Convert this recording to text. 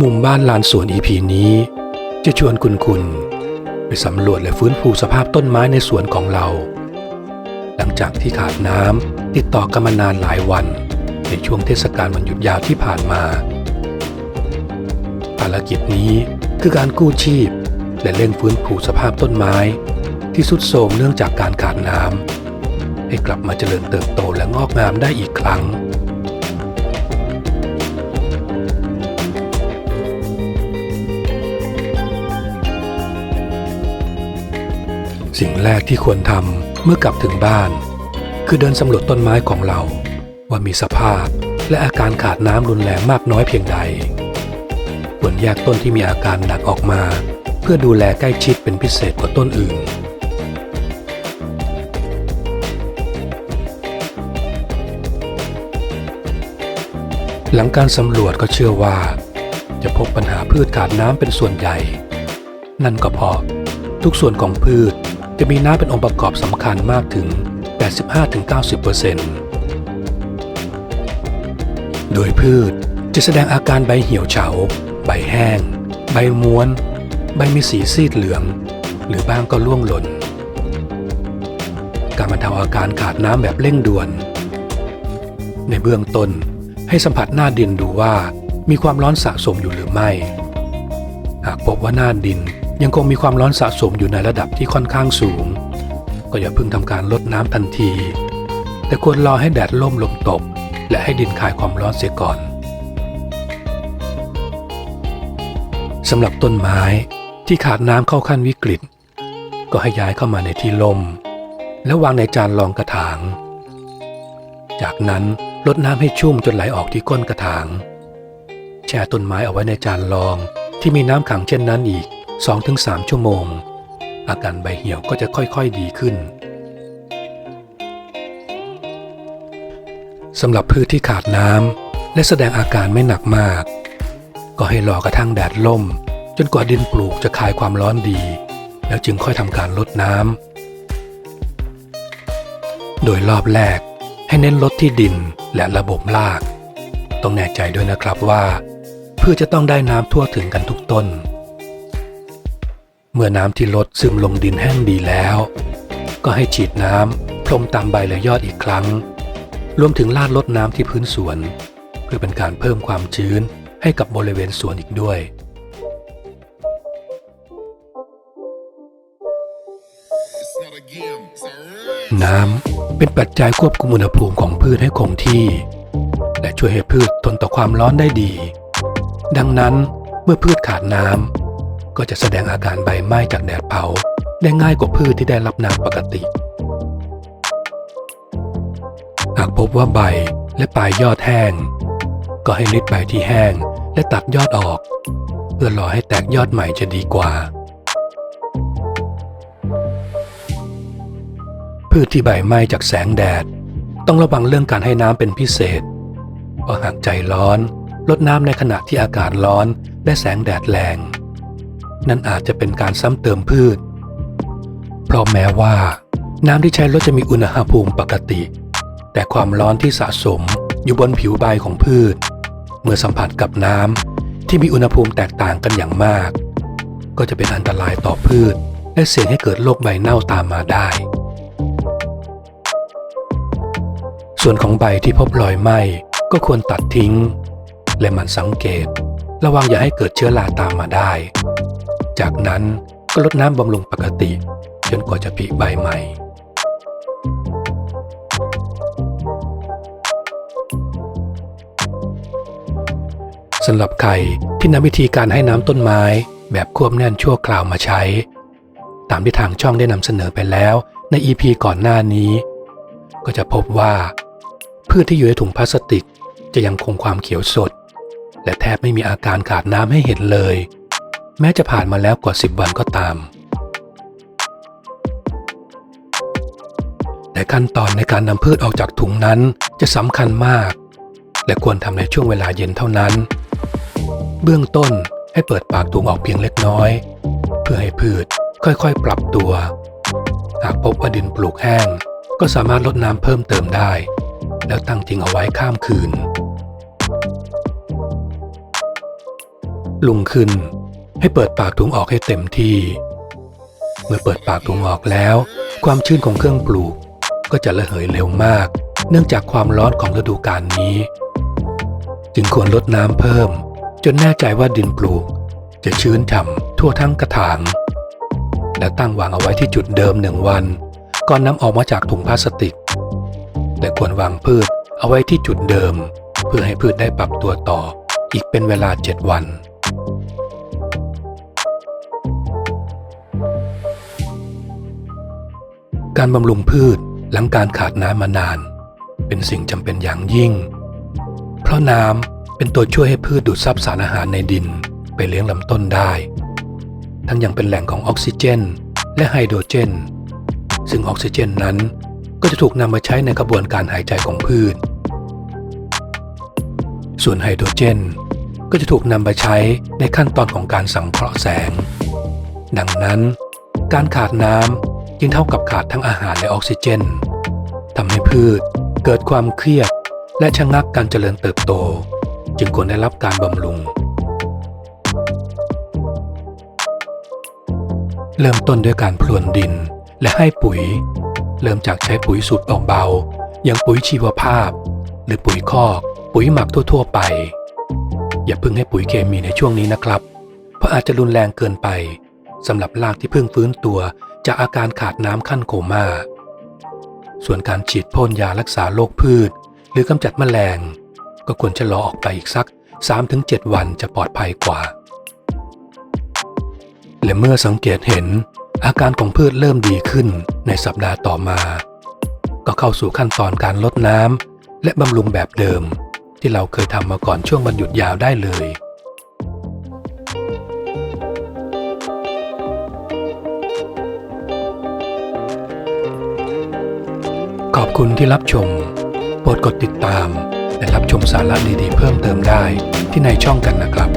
มุมบ้านลานสวน EP นี้ จะชวนคุณคุณไปสำรวจและฟื้นฟูสภาพต้นไม้ในสวนของเรา หลังจากที่ขาดน้ำติดต่อกันมานานหลายวัน ในช่วงเทศกาลวันหยุดยาวที่ผ่านมา ภารกิจนี้คือการกู้ชีพ และเร่งฟื้นฟูสภาพต้นไม้ ที่สุดโทรมเนื่องจากการขาดน้ำให้กลับมาเจริญเติบโตและงอกงามได้อีกครั้ง สิ่งแรกที่ควรทำเมื่อกลับถึงบ้าน คือเดินสำรวจต้นไม้ของเรา ว่ามีสภาพและอาการขาดน้ำรุนแรงมากน้อยเพียงใด ควรแยกต้นที่มีอาการหนักออกมา เพื่อดูแลใกล้ชิดเป็นพิเศษกว่าต้นอื่น หลังการสำรวจก็เชื่อว่า จะพบปัญหาพืชขาดน้ำเป็นส่วนใหญ่ นั่นก็เพราะทุกส่วนของพืช จะมีน้ำเป็นองค์ประกอบสำคัญมากถึง 85-90%โดยพืชจะแสดงอาการใบเหี่ยวเฉา ใบแห้ง ใบม้วน ใบมีสีซีดเหลือง หรือบ้างก็ร่วงหล่น การบรรเทาอาการขาดน้ำแบบเร่งด่วน ในเบื้องต้นให้สัมผัสหน้าดินดูว่ามีความร้อนสะสมอยู่หรือไม่ หากพบว่าหน้าดิน ยังคงมีความร้อนสะสมอยู่ในระดับที่ค่อนข้างสูง ก็อย่าเพิ่งทำการลดน้ำทันที แต่ควรรอให้แดดล่มลมตก และให้ดินคายความร้อนเสียก่อนสำหรับต้นไม้ที่ขาดน้ำเข้าขั้นวิกฤต ก็ให้ย้ายเข้ามาในที่ลม แล้ววางในจานรองกระถาง จากนั้นลดน้ำให้ชุ่มจนไหลออกที่ก้นกระถาง แช่ต้นไม้เอาไว้ในจานรองที่มีน้ำขังเช่นนั้นอีก 2-3 ชั่วโมง อาการใบเหี่ยวก็จะค่อยๆดีขึ้นสำหรับพืชที่ขาดน้ำและแสดงอาการไม่หนักมาก ก็ให้รอกระทั่งแดดล่ม จนกว่าดินปลูกจะคายความร้อนดี แล้วจึงค่อยทำการลดน้ำโดยรอบแรกให้เน้นลดที่ดินและระบบราก ต้องแน่ใจด้วยนะครับว่า พืชจะต้องได้น้ำทั่วถึงกันทุกต้น เมื่อน้ำที่ลดซึมลงดินแห้งดีแล้ว ก็ให้ฉีดน้ำพรมตามใบและยอดอีกครั้ง รวมถึงลาดลดน้ำที่พื้นสวน เพื่อเป็นการเพิ่มความชื้นให้กับบริเวณสวนอีกด้วย น้ำเป็นปัจจัยควบคุมอุณหภูมิของพืชให้คงที่ และช่วยให้พืชทนต่อความร้อนได้ดี ดังนั้นเมื่อพืชขาดน้ำ ก็จะแสดงอาการใบไหม้จากแดดเผา ได้ง่ายกว่าพืชที่ได้รับน้ำปกติ หากพบว่าใบและปลายยอดแห้ง ก็ให้ลิดใบที่แห้งและตัดยอดออก เพื่อรอให้แตกยอดใหม่จะดีกว่า พืชที่ใบไหม้จากแสงแดด ต้องระวังเรื่องการให้น้ำเป็นพิเศษ เพราะหากใจร้อนลดน้ำในขณะที่อากาศร้อนและแสงแดดแรง นั่นอาจจะเป็นการซ้ำเติมพืช เพราะแม้ว่า น้ำที่ใช้ลดจะมีอุณหภูมิปกติ แต่ความร้อนที่สะสมอยู่บนผิวใบของพืช เมื่อสัมผัสกับน้ำที่มีอุณหภูมิแตกต่างกันอย่างมาก ก็จะเป็นอันตรายต่อพืช และเสี่ยงให้เกิดโรคใบเน่าตามมาได้ ส่วนของใบที่พบรอยไหม้ก็ควรตัดทิ้ง และมันสังเกต ระวังอย่าให้เกิดเชื้อราตามมาได้ จากนั้นก็ลดน้ำบำรุงปกติ จนกว่าจะผลิใบใหม่ สำหรับใครที่นำวิธีการให้น้ำต้นไม้แบบควบแน่นชั่วคราวมาใช้ ตามที่ทางช่องได้นำเสนอไปแล้วใน EP ก่อนหน้านี้ ก็จะพบว่า พืชที่อยู่ในถุงพลาสติกจะยังคงความเขียวสด และแทบไม่มีอาการขาดน้ำให้เห็นเลย แม้จะผ่านมาแล้วกว่า 10 วันก็ตาม แต่ขั้นตอนในการนำพืชออกจากถุงนั้นจะสำคัญมาก และควรทำในช่วงเวลาเย็นเท่านั้น เบื้องต้นให้เปิดปากถุงออกเพียงเล็กน้อย เพื่อให้พืชค่อยๆ ปรับตัว หากพบว่าดินปลูกแห้ง ก็สามารถลดน้ำเพิ่มเติมได้ แล้วตั้งทิ้งเอาไว้ข้ามคืนลุงขึ้น ให้เปิดปากถุงออกให้เต็มที่ เมื่อเปิดปากถุงออกแล้ว ความชื้นของเครื่องปลูกก็จะระเหยเร็วมาก เนื่องจากความร้อนของฤดูกาลนี้ จึงควรลดน้ำเพิ่ม จนแน่ใจว่าดินปลูก จะชื้นฉ่ำทั่วทั้งกระถาง และตั้งวางเอาไว้ที่จุดเดิมหนึ่งวัน ก่อนนำออกมาจากถุงพลาสติกและควรวางพืชเอาไว้ที่จุดเดิม เพื่อให้พืชได้ปรับตัวต่ออีกเป็นเวลา 7 วัน การบำรุงพืชหลังการขาดน้ำมานาน เป็นสิ่งจำเป็นอย่างยิ่ง เพราะน้ำเป็นตัวช่วยให้พืชดูดซับสารอาหารในดินไปเลี้ยงลำต้นได้ ทั้งยังเป็นแหล่งของออกซิเจน และไฮโดรเจน ซึ่งออกซิเจนนั้นก็จะถูกนำมาใช้ในกระบวนการหายใจของพืช ส่วนไฮโดรเจนก็จะถูกนำมาใช้ในขั้นตอนของการสังเคราะห์แสง ดังนั้น การขาดน้ำ จึงเท่ากับขาดทั้งอาหารและออกซิเจนทำให้พืชเกิดความเครียด และชะงักการเจริญเติบโต จึงควรได้รับการบำรุง เริ่มต้นด้วยการพรวนดินและให้ปุ๋ย เริ่มจากใช้ปุ๋ยสูตรเบาๆอย่างปุ๋ยชีวภาพ หรือปุ๋ยคอก ปุ๋ยหมักทั่วๆไป อย่าเพิ่งให้ปุ๋ยเคมีในช่วงนี้นะครับ เพราะอาจจะรุนแรงเกินไปสำหรับรากที่เพิ่งฟื้นตัว จากอาการขาดน้ำขั้นโคม่า ส่วนการฉีดพ่นยารักษาโรคพืช หรือกำจัดแมลง ก็ควรจะรอออกไปอีกสัก 3-7 วันจะปลอดภัยกว่า และเมื่อสังเกตเห็นอาการของพืชเริ่มดีขึ้นในสัปดาห์ต่อมา ก็เข้าสู่ขั้นตอนการลดน้ำและบำรุงแบบเดิม ที่เราเคยทำมาก่อนช่วงวันหยุดยาวได้เลย คุณที่รับชม โปรดกดติดตาม และรับชมสาระดีๆ เพิ่มเติมได้ที่ในช่องกันนะครับ